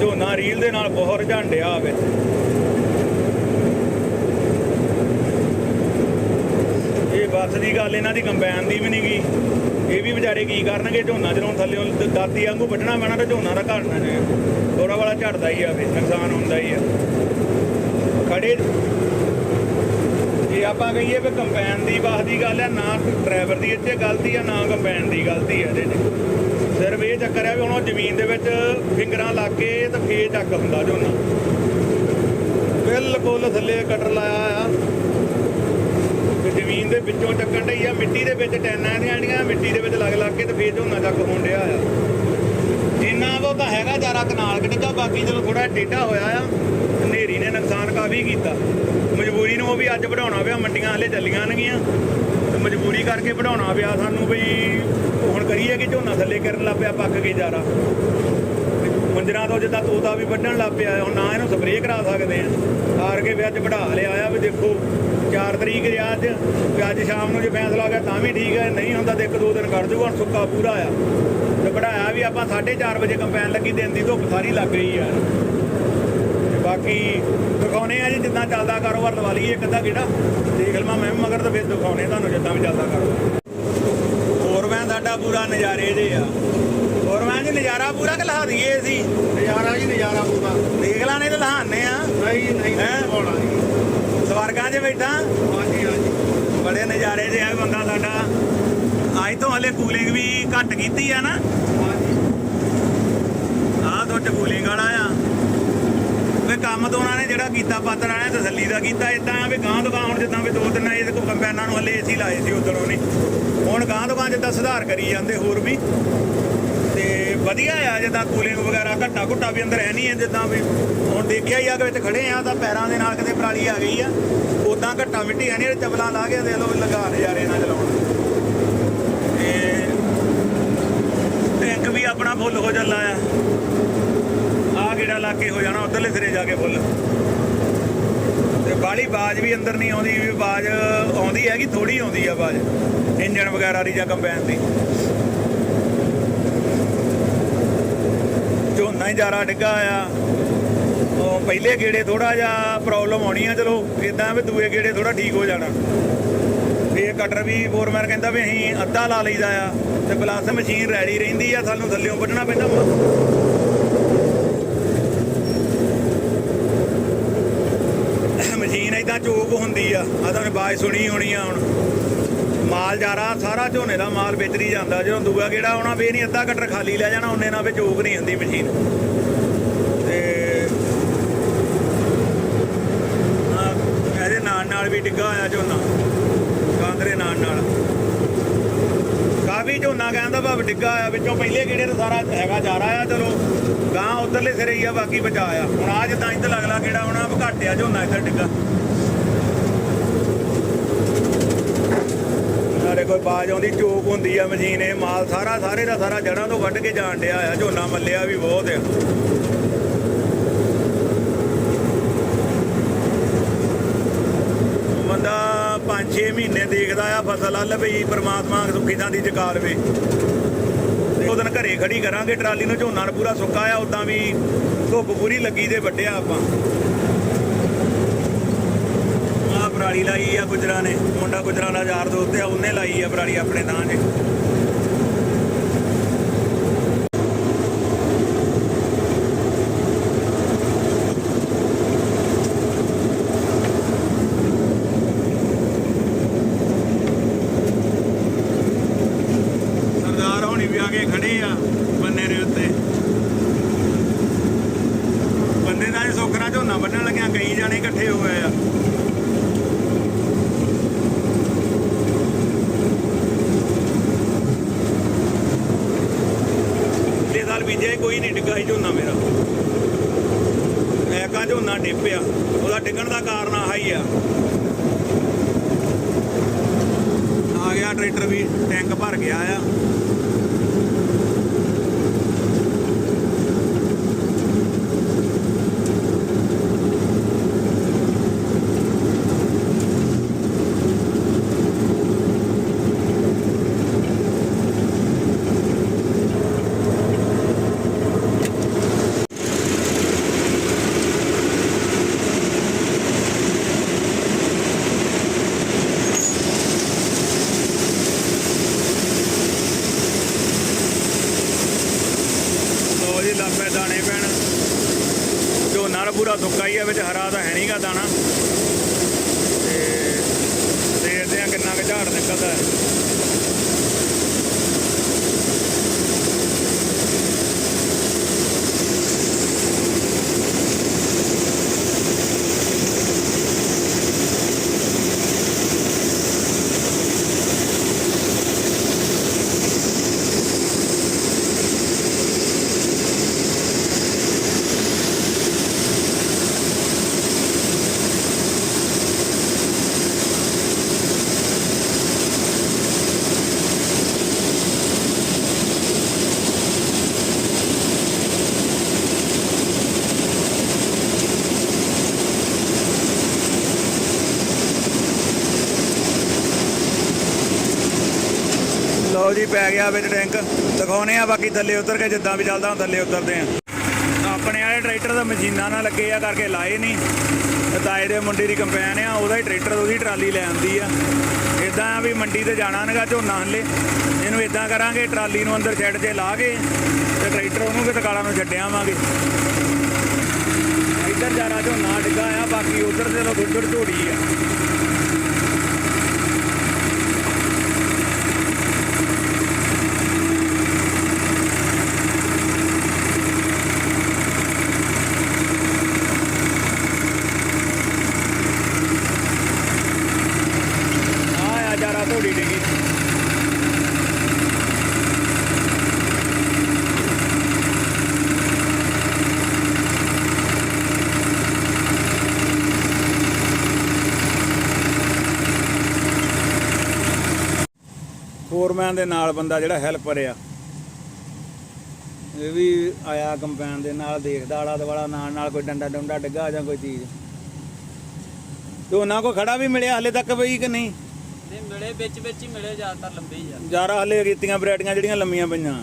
ਝੋਨਾ ਰੀਲ ਦੇ ਨਾਲ ਬਹੁਤ ਝਾਂਡਿਆ ਵਿੱਚ। ਇਹ ਦੀ ਗੱਲ, ਇਹਨਾਂ ਦੀ ਕੰਬਾਈਨ ਦੀ ਵੀ ਨਹੀਂ ਗੀ। ਇਹ ਵੀ ਵਿਚਾਰੇ ਕੀ ਕਰਨਗੇ, ਝੋਨਾ ਜਦੋਂ ਥੱਲੇ ਦਾਤੀ ਵਾਂਗੂ ਵੱਢਣਾ ਪੈਣਾ ਤੇ ਝੋਨਾ ਦਾ ਘਟਣਾ ਜੇ ਥੋੜਾ ਵਾਲਾ ਝੜਦਾ ਹੀ ਆ ਵੀ, ਨੁਕਸਾਨ ਹੁੰਦਾ ਹੀ ਆ। ਖੜੇ ਜੇ ਆਪਾਂ ਕਹੀਏ ਵੀ ਕੰਬਾਈਨ ਦੀ ਬਾਹ ਦੀ ਗੱਲ ਹੈ, ਨਾ ਡਰਾਈਵਰ ਦੀ, ਇੱਥੇ ਗਲਤੀ ਆ, ਨਾ ਕੰਬਾਈਨ ਦੀ ਗਲਤੀ ਆ ਇਹਦੇ 'ਚ। ਸਿਰਫ ਇਹ ਚੱਕਰ ਆ ਵੀ ਹੁਣ ਉਹ ਜ਼ਮੀਨ ਦੇ ਵਿੱਚ ਫਿੰਗਰਾਂ ਲਾ ਕੇ ਤੇ ਫੇਰ ਚੱਕ ਹੁੰਦਾ ਝੋਨਾ। ਬਿਲਕੁਲ ਥੱਲੇ ਕਟਰ ਲਾਇਆ ਆ ਜ਼ਮੀਨ ਦੇ ਵਿੱਚੋਂ ਚੱਕਣ ਡਈ ਆ, ਮਿੱਟੀ ਦੇ ਵਿੱਚ ਟੈਨਾਂ ਦੀਆਂ ਜਿਹੜੀਆਂ, ਮਿੱਟੀ ਦੇ ਵਿੱਚ ਲੱਗ ਲੱਗ ਕੇ ਤੇ ਫੇਰ ਝੋਨਾ ਚੱਕ ਹੋਣ ਡਿਆ ਆ। ਇੰਨਾ ਉਹ ਤਾਂ ਹੈਗਾ ਜਾਰਾ ਕਨਾਲ ਕਿੱਡਾ ਬਾਕੀ ਜਦੋਂ ਥੋੜਾ ਟੇਢਾ ਹੋਇਆ ਆ, ਹਨੇਰੀ ਨੇ ਨੁਕਸਾਨ ਕਾਫੀ ਕੀਤਾ। ਮਜਬੂਰੀ ਨੂੰ ਉਹ ਵੀ ਅੱਜ ਵਧਾਉਣਾ ਪਿਆ, ਮੰਡੀਆਂ ਹਲੇ ਚੱਲੀਆਂ ਨਗੀਆਂ। ਤੇ ਮਜਬੂਰੀ ਕਰਕੇ ਵਧਾਉਣਾ ਪਿਆ ਸਾਨੂੰ ਬਈ ਹੁਣ ਕਰੀਏ ਕਿ ਝੋਨਾ ਥੱਲੇ ਕਰਨ ਲੱਗ ਪਿਆ, ਪੱਕ ਕੇ ਜਾਰਾ। ਮੰਜਰਾਂ ਤੋਂ ਜਿੱਦਾਂ ਤੋਤਾ ਵੀ ਵੱਢਣ ਲੱਗ ਪਿਆ ਹੁਣ ਨਾ ਇਹਨੂੰ ਸਪਰੇਅ ਕਰਾ ਸਕਦੇ ਆ। ਹਾਰ ਕੇ ਵੀ ਅੱਜ ਵਧਾ ਲਿਆ ਆ ਵੀ ਦੇਖੋ 4 ਤਰੀਕ ਹੈ ਅੱਜ ਵੀ ਅੱਜ ਸ਼ਾਮ ਨੂੰ ਜੇ ਫੈਸਲਾ ਹੋ ਗਿਆ ਤਾਂ ਵੀ ਠੀਕ ਹੈ ਨਹੀਂ ਹੁੰਦਾ ਤੇ ਇੱਕ ਦੋ ਦਿਨ ਕੱਢ ਜੂਗਾ ਹੁਣ ਸੁੱਕਾ ਪੂਰਾ ਆ। ਤੇ ਵਢਾਇਆ ਵੀ ਆਪਾਂ 4:30 ਵਜੇ ਕੰਪੈਨ ਲੱਗੀ, ਦਿਨ ਦੀ ਧੁੱਪ ਸਾਰੀ ਲੱਗ ਗਈ ਆ। ਤੇ ਬਾਕੀ ਦਿਖਾਉਣੇ ਆ ਜੀ, ਜਿੱਦਾਂ ਚੱਲਦਾ ਕਾਰੋਬਾਰ, ਲਵਾ ਲਈਏ ਇੱਕ ਅੱਧਾ ਕਿਹੜਾ ਦੇਖ ਲਵਾਂ ਮੈਂ ਵੀ, ਮਗਰ ਤਾਂ ਫਿਰ ਦਿਖਾਉਣੇ ਤੁਹਾਨੂੰ ਜਿੱਦਾਂ ਵੀ ਚੱਲਦਾ ਕਾਰੋਬਾਰ। ਹੋਰ ਮੈਂ ਸਾਡਾ ਪੂਰਾ ਨਜ਼ਾਰੇ ਜੇ ਆ। ਨਜ਼ਾਰਾ ਪੂਰਾ ਕਿ ਲਹਾ ਦਈਏ ਸੀ ਨਜ਼ਾਰਾ ਜੀ ਨਜ਼ਾਰਾ ਪੂਰਾ। ਦੇਖ ਲਾਣੇ ਤੇ ਲਹਾਨੇ ਆ ਨਹੀਂ ਨਹੀਂ? ਹੋਣਾ ਜੀ ਸਵਰਗਾਂ 'ਚ ਬੈਠਾ? ਹਾਂਜੀ ਹਾਂਜੀ। ਬੜੇ ਨਜ਼ਾਰੇ ਜੇ ਆ ਬੰਦਾ ਸਾਡਾ। ਅੱਜ ਤੋਂ ਹਲੇ ਕੂਲਿੰਗ ਵੀ ਘੱਟ ਕੀਤੀ ਆ ਨਾ। ਆਹ ਤੋਂ ਕੂਲਿੰਗ ਵਾਲਾ ਆ। ਵੇ ਕੰਮ ਤੋਂ ਉਹਨਾਂ ਨੇ ਜਿਹੜਾ ਕੀਤਾ ਪਾਤਰਾਂ ਨੇ ਤਸੱਲੀ ਦਾ ਕੀਤਾ। ਇਦਾਂ ਆ ਵੀ ਗਾਂ ਦੁਕਾਨ ਹੁਣ ਜਿੱਦਾਂ ਵੀ ਦੋ ਤਿੰਨ ਇਹਦੇ ਕੋਲ ਕੰਪੈਨਾਂ ਨੂੰ ਹਲੇ ਏਸੀ ਲਾਏ ਸੀ ਉਦੋਂ ਉਹਨੇ ਹੁਣ ਗਾਂ ਦੁਕਾਨ ਜਿੱਦਾਂ ਸੁਧਾਰ ਕਰੀ ਜਾਂਦੇ ਹੋਰ ਵੀ। ਵਧੀਆ ਆ, ਜਿੱਦਾਂ ਕੂਲਿੰਗ ਵਗੈਰਾ ਘੱਟਾ ਘੁੱਟਾ ਵੀ ਅੰਦਰ ਹੈ ਨਹੀਂ ਹੈ, ਜਿੱਦਾਂ ਵੀ ਹੁਣ ਦੇਖਿਆ ਹੀ ਆ ਕਿ ਵਿੱਚ ਖੜੇ ਆ ਤਾਂ ਪੈਰਾਂ ਦੇ ਨਾਲ ਕਿਤੇ ਪਰਾਲੀ ਆ ਗਈ ਆ ਉਦਾਂ ਘੱਟਾ ਮਿੱਟੀ ਹੈ ਨਹੀਂ ਚਪਲਾਂ ਲਾ ਕੇ ਦੇਖ ਲਓ ਵੀ ਲਗਾ ਨਜ਼ਾਰੇ ਨਾਲ ਚਲਾਉਣਾ। ਤੇ ਟੈਂਕ ਵੀ ਆਪਣਾ ਫੁੱਲ ਹੋ ਚੱਲਾ ਆ। ਆ ਗੇੜਾ ਲਾ ਕੇ ਹੋ ਜਾਣਾ, ਉਧਰਲੇ ਸਿਰੇ ਜਾ ਕੇ ਫੁੱਲ ਤੇ ਬਾਲੀ ਬਾਜ ਵੀ ਅੰਦਰ ਨਹੀਂ ਆਉਂਦੀ, ਵੀ ਬਾਜ ਆਉਂਦੀ ਹੈਗੀ ਥੋੜੀ ਆਉਂਦੀ ਆ ਬਾਜ, ਇੰਜਣ ਵਗੈਰਾ ਦੀ ਜਾਂ ਕੰਬਾਈਨ ਦੀ। ਝੋਨਾ ਹੀ ਡਿੱਗਾ ਆ। ਉਹ ਪਹਿਲੇ ਗੇੜੇ ਥੋੜਾ ਜਿਹਾ ਪ੍ਰੋਬਲਮ ਆਉਣੀ ਆ, ਚਲੋ ਇਦਾਂ ਵੀ ਦੂਏ ਗੇੜੇ ਥੋੜਾ ਠੀਕ ਹੋ ਜਾਣਾ। ਵੀ ਇਹ ਕਟਰ ਵੀ ਫੋਰਮੈਨ ਕਹਿੰਦਾ ਵੀ ਅਸੀਂ ਅੱਧਾ ਲਾ ਲਈਦਾ ਆ, ਤੇ ਪਲੱਸ ਮਸ਼ੀਨ ਰੈਡੀ ਰਹਿੰਦੀ ਆ, ਸਾਨੂੰ ਥੱਲਿਓਂ ਵੱਢਣਾ ਪੈਂਦਾ ਮਸ਼ੀਨ ਇਦਾਂ ਚੋਕ ਹੁੰਦੀ ਆ ਆ ਤੁਹਾਨੂੰ ਆਵਾਜ਼ ਸੁਣੀ ਹੋਣੀ ਆ ਹੁਣ। ਮਾਲ ਜਾ ਜਾਰਾ ਸਾਰਾ ਝੋਨੇ ਦਾ ਮਾਲ ਵਿਚਰੀ ਜਾਂਦਾ, ਜਦੋਂ ਦੂਆ ਗੇੜਾ ਆਉਣਾ, ਫੇਰ ਨਹੀਂ ਅੱਧਾ ਕਟਰ ਖਾਲੀ ਲੈ ਜਾਣਾ, ਉਹਨੇ ਨਾਲ ਵੀ ਚੋਕ ਨਹੀਂ ਹੁੰਦੀ ਮਸ਼ੀਨ। ਤੇ ਇਹਦੇ ਨਾਲ ਨਾਲ ਵੀ ਡਿੱਗਾ ਹੋਇਆ ਝੋਨਾ, ਕਾਂਦਰੇ ਨਾਲ ਨਾਲ। ਕਾਫੀ ਝੋਨਾ ਕਹਿੰਦਾ ਭਾਵ ਡਿੱਗਾ ਆ ਵਿੱਚੋਂ ਪਹਿਲੇ ਗੇੜੇ ਤੋਂ ਸਾਰਾ ਹੈਗਾ ਜਾ ਰਿਹਾ ਆ, ਚਲੋ ਗਾਂ ਉਧਰਲੇ ਸਿਰੇ ਹੀ ਆ, ਬਾਕੀ ਬਚਾ ਆ। ਹੁਣ ਆ ਜਿੱਦਾਂ ਇੱਧਰ ਅਗਲਾ ਕਿਹੜਾ ਹੋਣਾ ਘੱਟ ਆ ਝੋਨਾ ਇੱਧਰ ਡਿੱਗਾ ਸਾਰੇ ਕੋਈ ਬਾਜ ਆਉਂਦੀ ਚੋਕ ਹੁੰਦੀ ਆ ਮਸ਼ੀਨ, ਇਹ ਮਾਲ ਸਾਰਾ ਸਾਰੇ ਦਾ ਸਾਰਾ ਜੜਾਂ ਤੋਂ ਵੱਢ ਕੇ ਜਾਣ ਡਿਆ ਆ, ਝੋਨਾ ਮੱਲਿਆ ਵੀ ਬਹੁਤ ਆ। ਬੰਦਾ 5-6 ਮਹੀਨੇ ਦੇਖਦਾ ਆ, ਫਸਲ ਹੱਲ ਵੀ, ਪਰਮਾਤਮਾ ਸੁੱਖੀ ਥਾਂ ਦੀ ਚਕਾ ਉਹ ਦਿਨ ਘਰੇ ਖੜੀ ਕਰਾਂਗੇ, ਟਰਾਲੀ ਨੂੰ ਝੋਨਾ ਪੂਰਾ ਸੁੱਕਾ ਆ ਉਦਾਂ ਵੀ ਧੁੱਪ ਪੂਰੀ ਲੱਗੀ ਤੇ ਵੱਡਿਆ ਆਪਾਂ ਆ ਪਰਾਲੀ ਲਾਈ ਆ ਗੁਜਰਾਂ ਨੇ, ਮੁੰਡਾ ਗੁਜਰਾਂ ਦਾ ਯਾਰ ਦੋਸਤ ਆ, ਉਹਨੇ ਲਾਈ ਆ ਪਰਾਲੀ ਆਪਣੇ ਥਾਂ 'ਚ ਸਰਦਾਰ ਹੋਣੀ ਵੀ ਆ ਕੇ ਖੜੇ ਆ ਬੰਨੇ ਦੇ ਉੱਤੇ ਬੰਦੇ ਦਾ ਇਹ ਸੋਖਰਾ ਝੋਨਾ ਵੱਢਣ ਲੱਗਿਆ ਕਈ ਜਾਣੇ ਇਕੱਠੇ ਹੋ ਗਏ ਆ ਇਹ ਸਾਲ ਬੀਜਿਆ ਹੀ ਕੋਈ ਨਹੀਂ ਡਿੱਗਾ ਸੀ ਝੋਨਾ ਮੇਰਾ ਐਕਾ ਝੋਨਾ ਡਿੱਪਿਆ ਉਹਦਾ ਡਿੱਗਣ ਦਾ ਕਾਰਨ ਆਹ ਹੀ ਆ ਆ ਗਿਆ ਟਰੈਕਟਰ ਵੀ ਟੈਂਕ ਭਰ ਗਿਆ ਆ ਲੋ ਜੀ ਲੰਬੇ ਦਾਣੇ ਪੈਣ ਝੋਨਾ ਤਾਂ ਪੂਰਾ ਸੁੱਕਾ ਹੀ ਆ ਵਿੱਚ ਹਰਾ ਤਾਂ ਹੈ ਨਹੀਂਗਾ ਦਾਣਾ ਤੇ ਦੇਖਦੇ ਆ ਕਿੰਨਾ ਕੁ ਝਾੜ ਨਿਕਲਦਾ ਹੈ ਲਓ ਜੀ, ਪੈ ਗਿਆ ਵਿੱਚ ਟੈਂਕ। ਦਿਖਾਉਨੇ ਆ ਬਾਕੀ ਥੱਲੇ ਉਤਰ ਕੇ, ਜਿੱਦਾਂ ਵੀ ਚੱਲਦਾ, ਥੱਲੇ ਉਤਰਦੇ ਆ ਆਪਣੇ ਵਾਲੇ ਟਰੈਕਟਰ ਦਾ ਮਸ਼ੀਨਾਂ ਨਾਲ ਲੱਗੇ ਆ, ਕਰਕੇ ਲਾਏ ਨਹੀਂ। ਤਾਏ ਦੇ ਮੁੰਡੇ ਦੀ ਕੰਪੈਨ ਆ, ਉਹਦਾ ਹੀ ਟਰੈਕਟਰ, ਉਹਦੀ ਟਰਾਲੀ ਲੈ ਆਉਂਦੀ ਆ। ਇਦਾਂ ਆ ਵੀ ਮੰਡੀ ਤੇ ਜਾਣਾ ਨਗਾ ਝੋਨਾ ਹਲੇ। ਇਹਨੂੰ ਇਦਾਂ ਕਰਾਂਗੇ, ਟਰਾਲੀ ਨੂੰ ਅੰਦਰ ਛੱਡ ਜੇ ਲਾ ਕੇ, ਤੇ ਟਰੈਕਟਰ ਉਹਨੂੰ ਵੀ ਤਕਾਲਾ ਨੂੰ ਛੱਡ ਆਵਾਂਗੇ। ਇੱਧਰ ਜਾਣਾ ਝੋਨਾ ਡਿੱਗਾ ਆ, ਬਾਕੀ ਉਧਰ ਦੇ ਲੋ ਗੁੱਦਰ ਝੋੜੀ ਆ ਆ ਜਾਰਾ ਝੋੜੀ ਡਿੱਗੀ ਫੋਰਮੈਨ ਦੇ ਨਾਲ ਬੰਦਾ ਜਿਹੜਾ ਹੈਲਪਰ ਆ। ਇਹ ਵੀ ਆਇਆ ਕੰਪੈਨ ਦੇ ਨਾਲ ਦੇਖਦਾ ਆਲਾ ਦੁਆਲਾ ਨਾਲ ਨਾਲ ਕੋਈ ਡੰਡਾ ਡੁੰਡਾ ਡਿੱਗਾ ਜਾਂ ਕੋਈ ਚੀਜ਼। ਤੇ ਉਹਨਾਂ ਕੋ ਖੜਾ ਵੀ ਮਿਲਿਆ ਹਲੇ ਤੱਕ ਬਈ ਕਿ ਨਹੀਂ? ਤੇ ਮਿਲੇ ਵਿੱਚ ਵਿੱਚ ਹੀ ਮਿਲੇ ਜ਼ਿਆਦਾਤਰ ਲੰਬੇ ਹੀ ਆ। ਜਾਰਾ ਹਲੇ ਕੀਤੀਆਂ ਬਰੈਟੀਆਂ ਜਿਹੜੀਆਂ ਲੰਮੀਆਂ ਪਈਆਂ।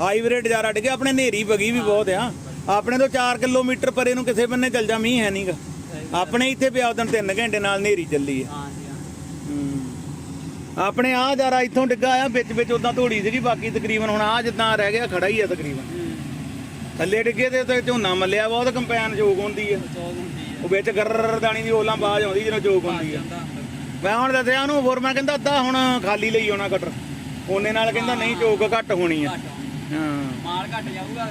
ਹਾਈਬ੍ਰਿਡ ਜਾਰਾ ਡਿੱਗੇ ਆਪਣੇ ਨੇਰੀ ਬਗੀ ਵੀ ਬਹੁਤ ਆ। ਆਪਣੇ ਤੋਂ 4 ਕਿਲੋਮੀਟਰ ਪਰੇ ਨੂੰ ਕਿਸੇ ਬੰਨੇ ਚੱਲ ਜਾ ਮੀਂਹ ਹੈ ਨਹੀਂਗਾ ਆਪਣੇ ਇੱਥੇ ਪਿਆ ਉਦੋਂ 3 ਘੰਟੇ ਨਾਲ ਨੇਰੀ ਚੱਲੀ ਆ। ਆਪਣੇ ਆ ਜਾਰਾ ਇੱਥੋਂ ਡਿੱਗਾ ਆ ਵਿੱਚ ਵਿੱਚ ਉਦਾਂ ਧੂੜੀ ਸੀਗੀ ਬਾਕੀ ਤਕਰੀਬਨ ਹੁਣ ਆ ਜਿੱਦਾਂ ਰਹਿ ਗਿਆ ਖੜਾ ਹੀ ਆ ਤਕਰੀਬਨ। ਥੱਲੇ ਡਿੱਗੇ ਤੇ ਤੇ ਝੋਨਾ ਮੱਲਿਆ ਬਹੁਤ ਕੰਪੈਨ ਜੋਗ ਹੁੰਦੀ ਆ। ਉਹ ਵਿੱਚ ਗਰਰ ਦਾਣੀ ਦੀ ਓਲਾਂ ਬਾਜ ਆਉਂਦੀ ਜਦੋਂ ਜੋਗ ਹੁੰਦੀ ਆ। ਮੈਂ ਹੁਣ ਦੱਸਿਆ ਉਹਨੂੰ ਹੋਰ ਮੈਂ ਕਹਿੰਦਾ ਅੱਧਾ ਹੁਣ ਖਾਲੀ ਲਈ ਆਉਣਾ ਕਟਰ। ਉਹਨੇ ਨਾਲ ਕਹਿੰਦਾ ਨਹੀਂ ਚੋਕ ਘੱਟ ਹੋਣੀ ਆ। ਹਾਂ। ਮਾਲ ਘੱਟ ਜਾਊਗਾ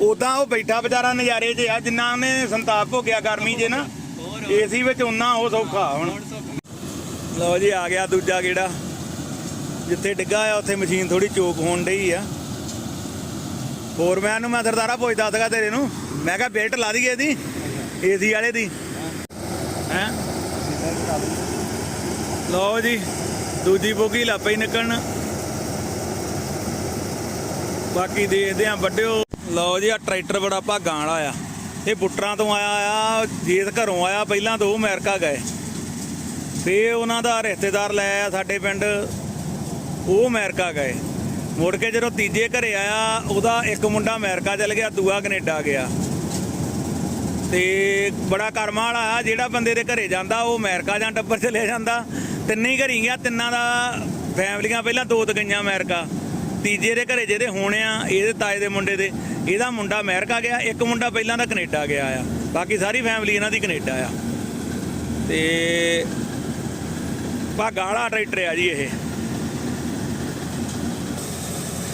ਉਦਾਂ ਉਹ ਬੈਠਾ ਵਿਚਾਰਾ ਨਜ਼ਾਰੇ 'ਚ ਆ ਜਿੰਨਾ ਉਹਨੇ ਸੰਤਾਪ ਹੋ ਗਿਆ ਗਰਮੀ 'ਚ ਨਾ ਏਸੀ ਵਿੱਚ ਉਨਾ ਉਹ ਸੌਖਾ ਹੁਣ। ਲਓ ਜੀ, ਆ ਗਿਆ ਦੂਜਾ ਗੇੜਾ। ਜਿੱਥੇ ਡਿੱਗਾ ਆ, ਉੱਥੇ ਮਸ਼ੀਨ ਥੋੜੀ ਚੋਕ ਹੋਣ ਡਈ ਆ। ਫੋਰਮੈਨ ਨੂੰ ਮੈਂ ਸਰਦਾਰਾ ਪੁੱਛਦਾ ਸੀਗਾ ਤੇਰੇ ਨੂੰ। ਮੈਂ ਕਿਹਾ, ਬੇਲਟ ਲਾ ਦਈਏ ਇਹਦੀ? ਏਸੀ ਵਾਲੇ ਦੀ। ਹੈ? ਲਓ ਜੀ, ਦੂਜੀ ਬੋਗੀ ਲਾਪੇ ਨਿਕਲਣ। ਬਾਕੀ ਦੇਖਦੇ ਆ, ਵੱਡਿਓ। ਲਓ ਜੀ ਆ ਟਰੈਕਟਰ ਬੜਾ ਭਾਗਾਂ ਵਾਲਾ ਆ। ਇਹ ਬੁੱਟਰਾਂ ਤੋਂ ਆਇਆ ਆ, ਜੇਤ ਘਰੋਂ ਆਇਆ, ਪਹਿਲਾਂ ਤੋਂ ਉਹ ਅਮਰੀਕਾ ਗਏ। ਫੇ ਉਹਨਾਂ ਦਾ ਰਿਸ਼ਤੇਦਾਰ ਲੈ ਆਇਆ ਸਾਡੇ ਪਿੰਡ। ਉਹ ਅਮਰੀਕਾ ਗਏ। ਮੁੜ ਕੇ ਜਦੋਂ ਤੀਜੇ ਘਰੇ ਆਇਆ, ਉਹਦਾ ਇੱਕ ਮੁੰਡਾ ਅਮਰੀਕਾ ਚਲ ਗਿਆ, ਦੂਆ ਕੈਨੇਡਾ ਗਿਆ। ਤੇ ਬੜਾ ਕਰਮਾਂ ਵਾਲਾ ਆ, ਜਿਹੜਾ ਬੰਦੇ ਦੇ ਘਰੇ ਜਾਂਦਾ, ਉਹ ਅਮਰੀਕਾ ਜਾਂ ਟੱਬਰ ਚਲੇ ਜਾਂਦਾ। ਤਿੰਨੇ ਹੀ ਘਰੀ ਗਿਆ, ਤਿੰਨਾਂ ਦਾ ਫੈਮਲੀਆਂ ਪਹਿਲਾਂ ਦੋ ਤੇ ਗਈਆਂ ਅਮਰੀਕਾ। ਤੀਜੇ ਦੇ ਘਰੇ ਜਿਹਦੇ ਹੋਣੇ ਆ, ਇਹਦੇ ਤਾਏ ਦੇ ਮੁੰਡੇ ਦੇ, ਇਹਦਾ ਮੁੰਡਾ ਅਮਰੀਕਾ ਗਿਆ, ਇੱਕ ਮੁੰਡਾ ਪਹਿਲਾਂ ਦਾ ਕੈਨੇਡਾ ਗਿਆ ਆ। ਬਾਕੀ ਸਾਰੀ ਫੈਮਿਲੀ ਇਹਨਾਂ ਦੀ ਕੈਨੇਡਾ ਆ। ਤੇ ਭਾਗਾਂ ਵਾਲਾ ਟਰੈਕਟਰ ਆ ਜੀ ਇਹ।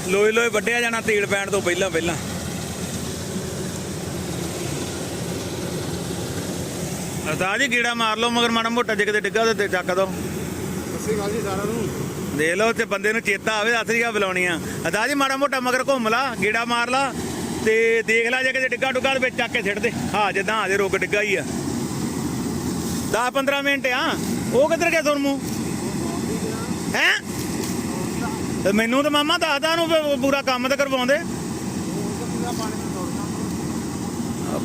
ਲੋਏ ਲੋਏ ਵੱਢਿਆ ਜਾਣਾ ਤੇਲ ਪੈਣ ਤੋਂ ਪਹਿਲਾਂ ਪਹਿਲਾਂ। ਅਰਦਾਸ ਜੀ ਕੀੜਾ ਮਾਰ ਲਓ ਮਗਰ ਮਾੜਾ ਮੋਟਾ ਜੇ ਕਿਤੇ ਡਿੱਗਾ ਤੇ ਚੱਕ ਦੋ। ਸਸੀ ਗਾਲ ਜੀ ਸਾਰਿਆਂ ਨੂੰ। ਦੇਖ ਲਓ ਤੇ ਬੰਦੇ ਨੂੰ ਚੇਤਾ ਆਵੇ ਅਸਰੀਆ ਬੁਲਾਉਣੀਆਂ। ਅਰਦਾਸ ਜੀ ਮਾੜਾ ਮੋਟਾ ਮਗਰ ਘੁੰਮ ਲਾ ਗੀੜਾ ਮਾਰ ਲਾ ਤੇ ਦੇਖ ਲੈ ਜੇ ਕਿਤੇ ਡਿੱਗਾ ਡੁੱਗਾ ਦੇ ਵਿੱਚ ਚੱਕ ਕੇ ਛੱਡ ਦੇ। ਹਾਂ ਜਿੱਦਾਂ ਆਦੇ ਰੁਕ ਡਿੱਗਾ ਹੀ ਆ। 10 15 ਮਿੰਟ ਆ। ਉਹ ਕਿੱਧਰ ਗਿਆ ਸੁਰਮੂ ਹੈ? ਤੇ ਮੈਨੂੰ ਤਾਂ ਮਾਮਾ ਦੱਸਦਾ ਨੂੰ ਪੂਰਾ ਕੰਮ ਤੇ ਕਰਵਾਉਂਦੇ।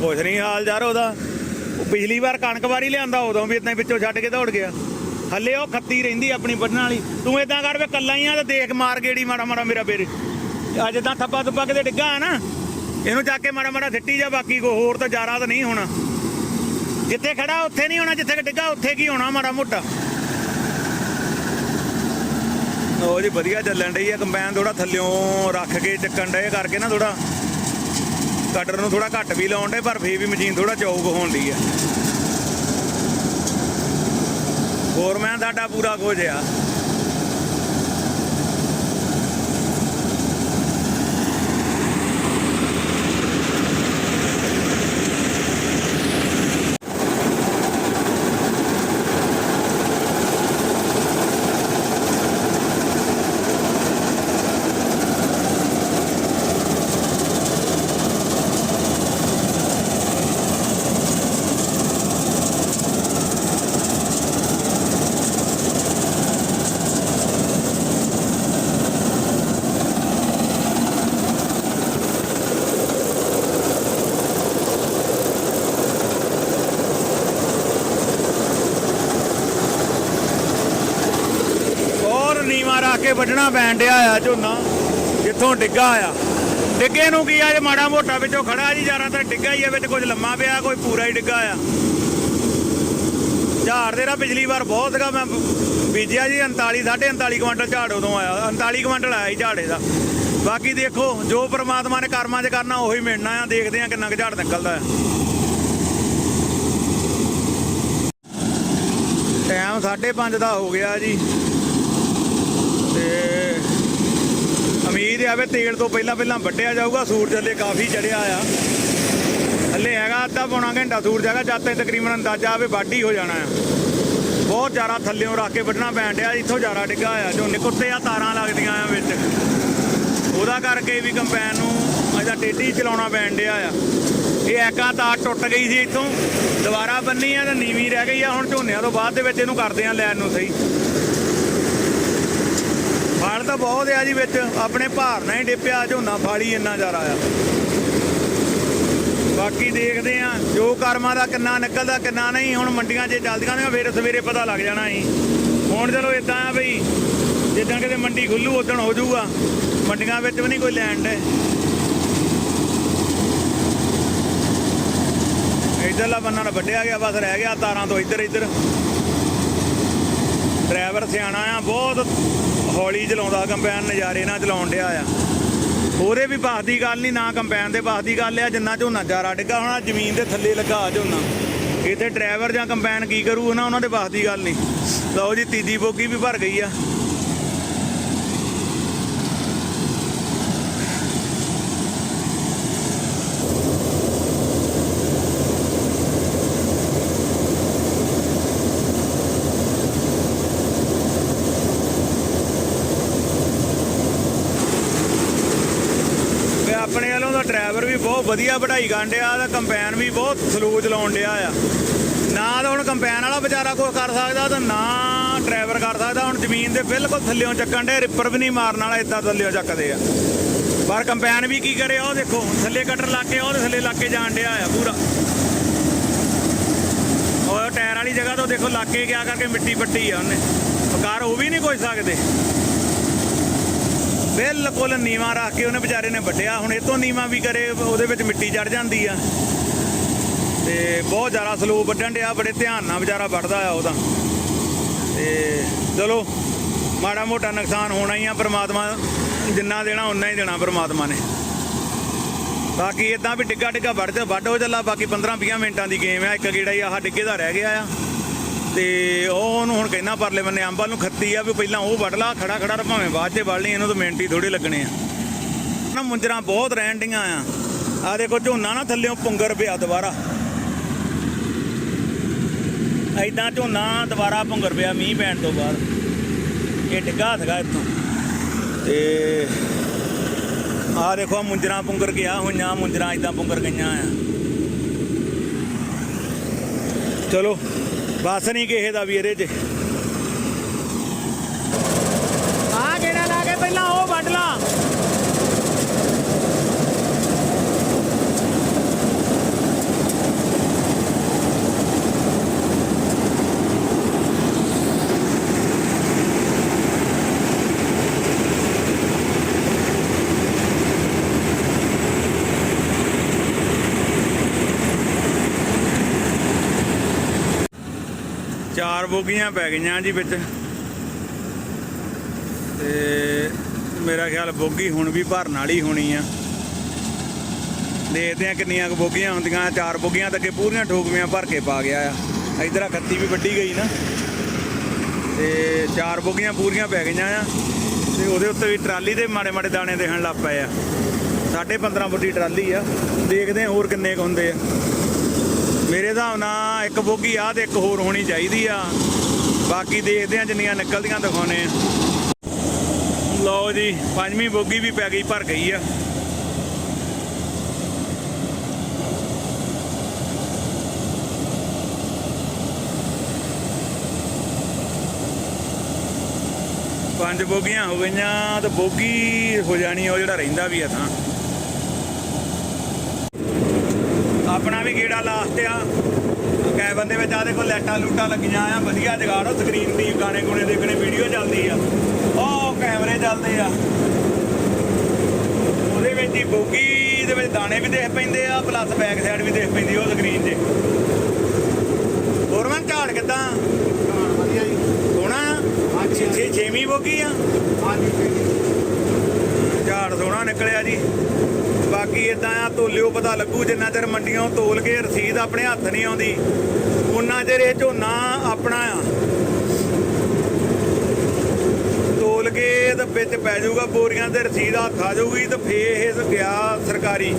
ਕੁਛ ਨਹੀਂ ਹਾਲ ਯਾਰ ਉਹਦਾ। ਉਹ ਪਿਛਲੀ ਵਾਰ ਕਣਕ ਵਾਰੀ ਲਿਆਂਦਾ, ਉਦੋਂ ਵੀ ਇਦਾਂ ਵਿੱਚੋਂ ਛੱਡ ਕੇ ਦੌੜ ਗਿਆ। ਹੱਲੇ ਉਹ ਖੱਤੀ ਰਹਿੰਦੀ ਆਪਣੀ ਵੱਢਣ ਵਾਲੀ। ਤੂੰ ਇਦਾਂ ਕਰ ਵੇ ਕੱਲਾ ਹੀ ਆ ਤੇ ਦੇਖ ਮਾਰ ਗੇੜੀ ਮਾੜਾ ਮਾੜਾ ਮੇਰਾ ਬੇਰੇ ਅੱਜ ਤਾਂ ਥੱਪਾ ਥੁੱਪਾ ਕਿਤੇ ਡਿੱਗਾ ਆ ਨਾ। ਇਹਨੂੰ ਚੱਕ ਕੇ ਮਾੜਾ ਮਾੜਾ ਸਿੱਟੀ ਜਾ, ਬਾਕੀ ਕੋ ਹੋਰ ਤਾਂ ਜ਼ਿਆਦਾ ਤਾਂ ਨਹੀਂ ਹੋਣਾ। ਜਿੱਥੇ ਖੜਾ, ਉੱਥੇ ਨਹੀਂ ਹੋਣਾ, ਜਿੱਥੇ ਡਿੱਗਾ, ਉੱਥੇ ਕੀ ਹੋਣਾ, ਮਾੜਾ ਮੋਟਾ। ਉਹ ਜੀ, ਵਧੀਆ ਚੱਲਣ ਡਈ ਆ ਕੰਬਾਈਨ ਥੋੜਾ ਥੱਲਿਓਂ ਰੱਖ ਕੇ ਚੱਕਣ ਡਏ ਕਰਕੇ ਨਾ ਥੋੜਾ ਕਟਰ ਨੂੰ ਥੋੜਾ ਘੱਟ ਵੀ ਲਾਉਣ ਡੇ ਪਰ ਫੇਰ ਵੀ ਮਸ਼ੀਨ ਥੋੜਾ ਚੌਕ ਹੋਣ ਦੀ ਆ। ਫੋਰਮੈਨ ਸਾਡਾ ਪੂਰਾ ਕੁਝ ਆ ਹੋਰ ਨੀਵਾ ਰੱਖ ਪੈਣ ਡਿਆ ਆ ਝੋਨਾ ਜਿੱਥੋਂ ਡਿੱਗਾ ਆ? ਡਿੱਗੇ ਨੂੰ ਕੀ ਆ ਜੇ ਮਾੜਾ ਮੋਟਾ ਵਿੱਚੋਂ ਖੜਾ ਜੀ ਜਾਰਾਂ ਤਾਂ ਡਿੱਗਾ ਹੀ ਆ ਵਿੱਚ, ਕੁਝ ਲੰਮਾ ਪਿਆ, ਕੋਈ ਪੂਰਾ ਹੀ ਡਿੱਗਾ ਆ। ਝਾੜ ਦੇ ਰਾ ਪਿਛਲੀ ਵਾਰ ਬਹੁਤ ਸੀਗਾ, ਮੈਂ ਬੀਜਿਆ ਜੀ 39 39 ਕੁਇੰਟਲ ਝਾੜ ਉਦੋਂ ਆਇਆ 39 ਕੁਇੰਟਲ ਆਇਆ ਜੀ ਝਾੜੇ ਦਾ। ਬਾਕੀ ਦੇਖੋ, ਜੋ ਪ੍ਰਮਾਤਮਾ ਨੇ ਕਰਮਾਂ 'ਚ ਕਰਨਾ, ਉਹੀ ਮਿਲਣਾ ਆ, ਦੇਖਦੇ ਆ ਕਿੰਨਾ ਕੁ ਝਾੜ ਨਿਕਲਦਾ ਆ। ਟਾਈਮ 5:30 ਦਾ ਹੋ ਗਿਆ ਜੀ। ਤੇ ਉਮੀਦ ਹੈ ਵੀ ਤੇਲ ਤੋਂ ਪਹਿਲਾਂ ਪਹਿਲਾਂ ਵੱਢਿਆ ਜਾਊਗਾ, ਸੂਰਜ ਹਲੇ ਕਾਫੀ ਚੜਿਆ ਆ। ਹਲੇ ਹੈਗਾ ਅੱਧਾ ਪੌਣਾ ਘੰਟਾ ਸੂਰਜ ਹੈਗਾ, ਜਦ ਤੱਕ ਤਕਰੀਬਨ ਅੰਦਾਜ਼ਾ ਆਵੇ ਵਾਢੀ ਹੋ ਜਾਣਾ ਆ। ਬਹੁਤ ਜ਼ਿਆਦਾ ਥੱਲਿਓਂ ਰੱਖ ਕੇ ਵੱਢਣਾ ਪੈਣ ਡਿਆ, ਇੱਥੋਂ ਜ਼ਿਆਦਾ ਡਿੱਗਾ ਆ ਝੋਨੇ ਕੁੱਤੇ ਆ ਤਾਰਾਂ ਲੱਗਦੀਆਂ ਆ ਵਿੱਚ। ਉਹਦਾ ਕਰਕੇ ਵੀ ਕੰਪੈਨ ਨੂੰ ਅਜਾ ਟੇਢੀ ਚਲਾਉਣਾ ਪੈਣ ਡਿਆ ਆ। ਇਹ ਐਕਾ ਤਾਰ ਟੁੱਟ ਗਈ ਸੀ ਇੱਥੋਂ, ਦੁਬਾਰਾ ਬੰਨੀ ਆ ਤੇ ਨੀਵੀਂ ਰਹਿ ਗਈ ਆ, ਹੁਣ ਝੋਨਿਆਂ ਤੋਂ ਬਾਅਦ ਦੇ ਵਿੱਚ ਇਹਨੂੰ ਕਰਦੇ ਆ ਲੈਣ ਨੂੰ ਸਹੀ। ਫਲ ਤਾਂ ਬਹੁਤ ਆ ਜੀ ਵਿੱਚ। ਆਪਣੇ ਭਾਰ ਨਾਲ ਹੀ ਡਿੱਪਿਆ, ਝੋਨਾ ਫਾਲੀ ਇੰਨਾ ਜ਼ਿਆਦਾ ਆ। ਬਾਕੀ ਦੇਖਦੇ ਆ, ਜੋ ਕਰਮਾਂ ਦਾ ਕਿੰਨਾ ਨਿਕਲਦਾ, ਕਿੰਨਾ ਨਹੀਂ, ਹੁਣ ਮੰਡੀਆਂ 'ਚ ਚੱਲਦੀਆਂ ਨੇ, ਫਿਰ ਸਵੇਰੇ ਪਤਾ ਲੱਗ ਜਾਣਾ ਸੀ ਹੁਣ ਚਲੋ ਇਦਾਂ ਆ ਬਈ, ਜਿੱਦਾਂ ਕਿਤੇ ਮੰਡੀ ਖੁੱਲੂ ਉਦੋਂ ਹੋ ਜਾਊਗਾ। ਮੰਡੀਆਂ ਵਿੱਚ ਵੀ ਨਹੀਂ ਕੋਈ ਲੈਂਡ ਦੇ। ਇਧਰਲਾ ਬੰਨਾ ਨਾ ਵੱਢਿਆ ਗਿਆ, ਬਸ ਰਹਿ ਗਿਆ ਤਾਰਾਂ ਤੋਂ ਇੱਧਰ ਇੱਧਰ ਡਰਾਈਵਰ ਸਿਆਣਾ ਆ, ਬਹੁਤ ਹੌਲੀ ਚਲਾਉਂਦਾ ਕੰਪੈਨ ਨਜ਼ਾਰੇ ਨਾਲ ਚਲਾਉਣ ਡਿਆ ਆ। ਉਹਦੇ ਵੀ ਬਾਸ ਦੀ ਗੱਲ ਨਹੀਂ ਨਾ ਕੰਪੈਨ ਦੇ ਬਾਸ ਦੀ ਗੱਲ ਆ, ਜਿੰਨਾ ਝੋਨਾ ਚਾਰਾ ਡਿੱਗਾ ਹੋਣਾ, ਜ਼ਮੀਨ ਦੇ ਥੱਲੇ ਲੱਗਾ ਝੋਨਾ। ਇੱਥੇ ਡਰਾਈਵਰ ਜਾਂ ਕੰਪੈਨ ਕੀ ਕਰੂ ਨਾ ਉਹਨਾਂ ਦੇ ਬਾਸ ਦੀ ਗੱਲ ਨਹੀਂ ਲਓ ਜੀ, ਤੀਜੀ ਬੋਗੀ ਵੀ ਭਰ ਗਈ ਆ ਤੇ ਆਪਣੇ ਵੱਲੋਂ ਦਾ ਡਰਾਈਵਰ ਵੀ ਬਹੁਤ ਵਧੀਆ ਵਧਾਈ ਗਾਂਡਿਆ ਤੇ ਕੰਪੈਨ ਵੀ ਬਹੁਤ ਸਲੋ ਚਲਾਉਣ ਡਿਆ ਆ। ਨਾ ਤਾਂ ਹੁਣ ਕੰਪੈਨ ਵਾਲਾ ਵਿਚਾਰਾ ਕੁਝ ਕਰ ਸਕਦਾ ਤੇ ਨਾ ਡਰਾਈਵਰ ਕਰ ਸਕਦਾ। ਹੁਣ ਜ਼ਮੀਨ ਦੇ ਬਿਲਕੁਲ ਥੱਲਿਓਂ ਚੱਕਣ ਦੇ ਰਿਪਰ ਵੀ ਨਹੀਂ ਮਾਰਨ ਵਾਲਾ ਇਦਾਂ ਥੱਲਿਓਂ ਚੱਕਦੇ ਆ। ਪਰ ਕੰਪੈਨ ਵੀ ਕੀ ਕਰੇ, ਉਹ ਦੇਖੋ ਥੱਲੇ ਕਟਰ ਲਾ ਕੇ, ਉਹਦੇ ਥੱਲੇ ਲਾ ਕੇ ਜਾਣ ਡਿਆ ਆ ਪੂਰਾ। ਉਹ ਟਾਇਰ ਵਾਲੀ ਜਗ੍ਹਾ ਤੋਂ ਦੇਖੋ ਲਾ ਕੇ ਗਿਆ ਕਰਕੇ ਮਿੱਟੀ ਪੱਟੀ ਆ ਉਹਨੇ। ਕਾਰ ਉਹ ਵੀ ਨਹੀਂ ਕੋਈ ਸਕਦੇ। ਬਿਲਕੁਲ ਨੀਵਾ ਰੱਖ ਕੇ ਉਹਨੇ ਵਿਚਾਰੇ ਨੇ ਵੱਢਿਆ। ਹੁਣ ਇਹ ਤੋਂ ਨੀਵਾ ਵੀ ਕਰੇ, ਉਹਦੇ ਵਿੱਚ ਮਿੱਟੀ ਚੜ ਜਾਂਦੀ ਆ। ਤੇ ਬਹੁਤ ਜ਼ਿਆਦਾ ਸਲੋ ਵੱਢਣ ਡਿਆ, ਬੜੇ ਧਿਆਨ ਨਾਲ ਵਿਚਾਰਾ ਵੱਢਦਾ ਆ ਉਹਦਾ। ਤੇ ਚਲੋ, ਮਾੜਾ ਮੋਟਾ ਨੁਕਸਾਨ ਹੋਣਾ ਹੀ ਆ, ਪਰਮਾਤਮਾ ਜਿੰਨਾ ਦੇਣਾ ਉਨਾ ਹੀ ਦੇਣਾ ਪਰਮਾਤਮਾ ਨੇ। ਬਾਕੀ ਇਦਾਂ ਵੀ ਡਿੱਗਾ ਡਿੱਗਾ ਵੱਢ ਜਾ ਵੱਢ ਹੋ ਚੱਲਾ, ਬਾਕੀ 15 20 ਮਿੰਟਾਂ ਦੀ ਗੇਮ ਆ, ਇੱਕ ਗੇੜਾ ਹੀ ਆਹ ਡਿੱਗੇ ਦਾ ਰਹਿ ਗਿਆ ਆ। ਤੇ ਉਹ ਉਹਨੂੰ ਹੁਣ ਕਹਿੰਦਾ ਪਰਲੇ ਬੰਨੇ ਅੰਬਾਂ ਨੂੰ ਖੱਤੀ ਆ, ਵੀ ਪਹਿਲਾਂ ਉਹ ਵੱਢ ਲਾ, ਖੜਾ ਖੜਾ ਭਾਵੇਂ ਬਾਅਦ 'ਚ ਵੱਢ ਲਈ ਇਹਨੂੰ ਤਾਂ ਮਿੰਟ ਹੀ ਥੋੜੇ ਲੱਗਣੇ ਆ। ਨਾ ਮੁੰਜਰਾ ਬਹੁਤ ਰਹਿਣ ਡੀਆਂ ਆ। ਆ ਦੇਖੋ ਝੋਨਾ ਨਾ ਥੱਲਿਓਂ ਪੁੰਗਰ ਪਿਆ ਦੁਬਾਰਾ। ਐਦਾਂ ਝੋਨਾ ਦੁਬਾਰਾ ਪੁੰਗਰ ਪਿਆ ਮੀਂਹ ਪੈਣ ਤੋਂ ਬਾਅਦ। ਇਹ ਡਿੱਗਾ ਸੀਗਾ ਇੱਥੋਂ। ਤੇ ਆ ਦੇਖੋ ਆਹ ਮੁੰਜਰਾ ਪੁੰਗਰ ਗਿਆ ਹੋਈਆਂ, ਮੁੰਜਰਾ ਇਦਾਂ ਪੁੰਗਰ ਗਈਆਂ ਆ। ਚਲੋ। ਬਸ ਨਹੀਂ ਕਿਸੇ ਦਾ ਵੀ ਇਹਦੇ 'ਚ। ਆ ਕਿਹੜਾ ਲਾ ਕੇ ਪਹਿਲਾਂ ਉਹ ਵੱਢ ਲਾ। ਚਾਰ ਬੋਗੀਆਂ ਪੈ ਗਈਆਂ ਜੀ ਵਿੱਚ। ਤੇ ਮੇਰਾ ਖਿਆਲ ਬੋਗੀ ਹੁਣ ਵੀ ਭਰਨ ਵਾਲੀ ਹੋਣੀ ਆ। ਦੇਖਦੇ ਆ ਕਿੰਨੀਆਂ ਕੁ ਬੋਗੀਆਂ ਹੁੰਦੀਆਂ। ਚਾਰ ਬੋਗੀਆਂ ਤਾਂ ਅੱਗੇ ਪੂਰੀਆਂ ਠੋਕਵੀਆਂ ਭਰ ਕੇ ਪਾ ਗਿਆ ਆ। ਇਧਰ ਖੱਤੀ ਵੀ ਵੱਢੀ ਗਈ ਨਾ। ਤੇ ਚਾਰ ਬੋਗੀਆਂ ਪੂਰੀਆਂ ਪੈ ਗਈਆਂ ਆ। ਤੇ ਉਹਦੇ ਉੱਤੇ ਵੀ ਟਰਾਲੀ ਦੇ ਮਾੜੇ ਮਾੜੇ ਦਾਣੇ ਦੇਖਣ ਲੱਗ ਪਏ ਆ। ਸਾਢੇ 15 ਫੁੱਟੀ ਟਰਾਲੀ ਆ। ਦੇਖਦੇ ਆ ਹੋਰ ਕਿੰਨੇ ਕੁ ਹੁੰਦੇ ਆ। ਮੇਰੇ ਹਿਸਾਬ ਨਾਲ ਇੱਕ ਬੋਗੀ ਆ ਤੇ ਇੱਕ ਹੋਰ ਹੋਣੀ ਚਾਹੀਦੀ ਆ। ਬਾਕੀ ਦੇਖਦੇ ਆ ਜਿੰਨੀਆਂ ਨਿਕਲਦੀਆਂ ਦਿਖਾਉਨੇ ਆ। ਲਓ ਜੀ, ਪੰਜਵੀਂ ਬੋਗੀ ਵੀ ਪੈ ਗਈ, ਭਰ ਗਈ ਆ। ਪੰਜ ਬੋਗੀਆਂ ਹੋ ਗਈਆਂ ਤੇ ਬੋਗੀ ਹੋ ਜਾਣੀ ਉਹ ਜਿਹੜਾ ਰਹਿੰਦਾ ਵੀ ਆ ਤਾਂ। ਆਪਣਾ ਵੀ ਗੇੜਾ ਲਾਸਟ ਆ ਕੈ ਬੰਦੇ ਵਿੱਚ ਆ ਦੇਖੋ ਲਾਈਟਾਂ ਲੂਟਾਂ ਲੱਗੀਆਂ ਆ ਵਧੀਆ ਜਗਾੜ ਉਹ ਸਕਰੀਨ ਦੀ ਗਾਣੇ ਗੁਣੇ ਦੇਖਣੇ ਵੀਡੀਓ ਚੱਲਦੀ ਆ। ਉਹ ਕੈਮਰੇ ਚੱਲਦੇ ਆ। ਉਹਦੇ ਵਿੱਚ ਹੀ ਬੋਗੀ ਦੇ ਵਿੱਚ ਦਾਣੇ ਵੀ ਦੇਖ ਪੈਂਦੇ ਆ ਪਲੱਸ ਬੈਕ ਸਾਈਡ ਵੀ ਦੇਖ ਪੈਂਦੀ ਉਹ ਸਕਰੀਨ 'ਤੇ। ਹੋਰ ਮੈਂ ਝਾੜ ਕਿੱਦਾਂ? ਵਧੀਆ ਜੀ ਸੋਹਣਾ? ਆ ਛੇ ਛੇ ਛੇਵੀਂ ਬੋਗੀ ਆ? ਹਾਂਜੀ ਝਾੜ ਸੋਹਣਾ ਨਿਕਲਿਆ ਜੀ। ਬਾਕੀ ਇਦਾਂ ਆ ਤੋਲਿਓ ਪਤਾ ਲੱਗੂ, ਜਿੰਨਾ ਚਿਰ ਮੰਡੀਆਂ ਤੋਲ ਕੇ ਰਸੀਦ ਆਪਣੇ ਹੱਥ ਨਹੀਂ ਆਉਂਦੀ ਉਹਨਾਂ ਚਿਰ ਇਹ ਝੋਨਾ ਆਪਣਾ ਆ। ਤੋਲ ਕੇ ਤੇ ਵਿੱਚ ਪੈ ਜਾਊਗਾ ਬੋਰੀਆਂ ਤੇ ਰਸੀਦ ਹੱਥ ਆ ਜਾਊਗੀ ਤੇ ਫੇ ਇਹ ਗਿਆ ਸਰਕਾਰੀ।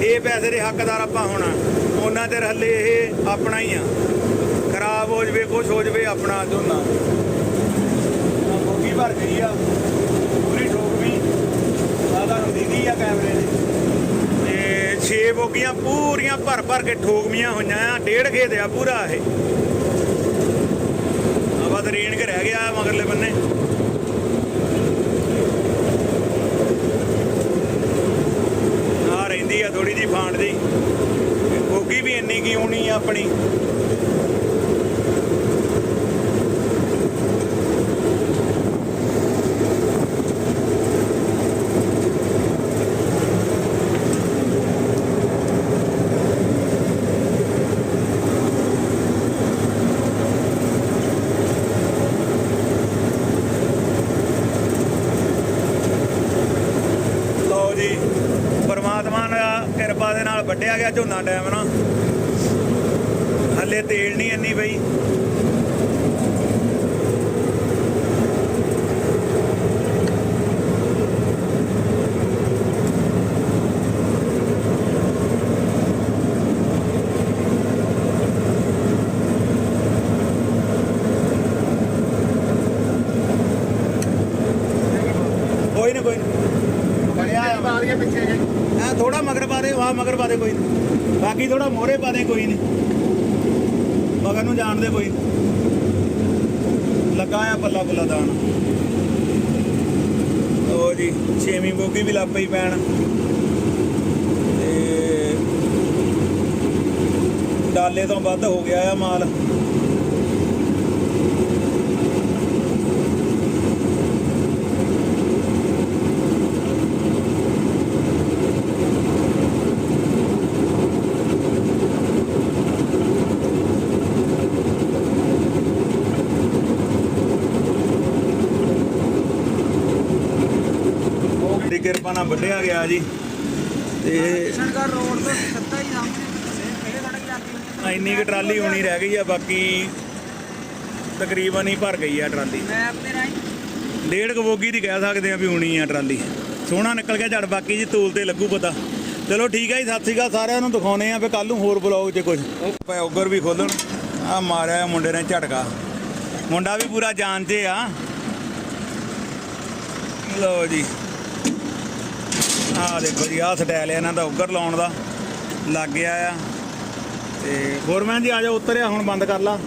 ਇਹ ਪੈਸੇ ਦੇ ਹੱਕਦਾਰ ਆਪਾਂ ਹੋਣਾ ਉਹਨਾਂ ਚਿਰ ਹੱਲੇ ਇਹ ਆਪਣਾ ਹੀ ਆ। ਖਰਾਬ ਹੋ ਜਵੇ ਕੁਝ ਹੋ ਜਵੇ, ਆਪਣਾ ਝੋਨਾ। ਬੋਗੀ ਭਰ ਗਈ ਆ। ਪੂਰੀ ਠੋਕ ਵੀ। ਸਾਦਾ ਹੁੰਦੀ ਆ ਕੈਮਰੇ ਦੀ 6 ਬੋਗੀਆਂ ਪੂਰੀਆਂ ਭਰ ਭਰ ਕੇ ਠੋਕਮੀਆਂ ਹੋਈਆਂ ਆ, ਡੇਢ ਖੇਤ ਆ ਪੂਰਾ ਇਹ। ਆਵਾ ਤੇ ਰੇਣ ਕੇ ਰਹਿ ਗਿਆ ਮਗਰਲੇ ਬੰਨੇ। ਆ ਰਹਿੰਦੀ ਆ ਥੋੜੀ ਜੀ ਫਾਂਡ ਦੀ। ਬੋਗੀ ਵੀ ਇੰਨੀ ਕੀ ਹੋਣੀ ਆ ਆਪਣੀ। ਝੋਨਾ ਟਾਈਮ ਨਾਲ ਹੱਲੇ ਤੇਲ ਨਹੀਂ ਇੰਨੀ ਬਈ ਕੋਈ ਨਾ ਕੋਈ ਨਾ ਬਣਿਆ ਆ ਬਾਰੀਆਂ ਪਿੱਛੇ ਜੀ ਐ ਥੋੜਾ ਮਗਰ ਪਾ ਦੇ ਵਾਹ ਮਗਰ ਪਾ ਦੇ ਕੋਈ ਨੀ। ਬਾਕੀ ਥੋੜਾ ਮੋਹਰੇ ਪਾ ਦੇ, ਕੋਈ ਨਹੀਂ ਮਗਰ ਨੂੰ ਜਾਣ ਦੇ ਕੋਈ। ਨੀ। ਲੱਗਾ ਆ ਪੱਲਾ ਪੁੱਲਾ ਦਾਣ। ਉਹ ਜੀ, ਛੇਵੀਂ ਬੋਗੀ ਵੀ ਲੱਗ ਪਈ ਪੈਣ ਤੇ ਡਾਲੇ ਤੋਂ ਵੱਧ ਹੋ ਗਿਆ ਆ ਮਾਲ। ਆਪਾਂ ਨਾਲ ਵੱਢਿਆ ਗਿਆ ਜੀ। ਤੇ ਰੋਡ ਹੀ ਸਾਹਮਣੇ ਇੰਨੀ ਕੁ ਟਰਾਲੀ ਹੋਣੀ ਰਹਿ ਗਈ ਆ ਬਾਕੀ ਤਕਰੀਬਨ ਹੀ ਭਰ ਗਈ ਆ ਟਰਾਲੀ। ਮੈਪ ਤੇ ਰਾਈ ਡੇਢ ਕੁ ਬੋਗੀ ਦੀ ਕਹਿ ਸਕਦੇ ਆ ਵੀ ਹੋਣੀ ਆ ਟਰਾਲੀ। ਸੋਹਣਾ ਨਿਕਲ ਗਿਆ ਝੜ ਬਾਕੀ ਜੀ ਤੂਲ ਤੇ ਲੱਗੂ ਪਤਾ। ਚਲੋ ਠੀਕ ਹੈ ਜੀ ਸਤਿ ਸ਼੍ਰੀ ਅਕਾਲ ਸਾਰਿਆਂ ਨੂੰ ਦਿਖਾਉਨੇ ਆ ਵੀ ਕੱਲ ਨੂੰ ਹੋਰ ਬਲੌਗ 'ਚ ਕੁਝ ਪਏ ਉਗਰ ਵੀ ਖੋਲਣ। ਆ ਮਾਰਿਆ ਮੁੰਡੇ ਨੇ ਝਟਕਾ। ਮੁੰਡਾ ਵੀ ਪੂਰਾ ਜਾਨ 'ਚ ਆ। ਲਓ ਜੀ। ਆ ਦੇਖੋ ਜੀ ਆ ਸਟਾਈਲ ਇਹਨਾਂ ਦਾ ਉਗਰ ਲਾਉਣ ਦਾ। ਲੱਗ ਗਿਆ ਆ। ਤੇ ਫੋਰਮੈਨ ਜੀ ਆ ਜਾਓ, ਉਤਰਿਆ, ਹੁਣ ਬੰਦ ਕਰ ਲਾ।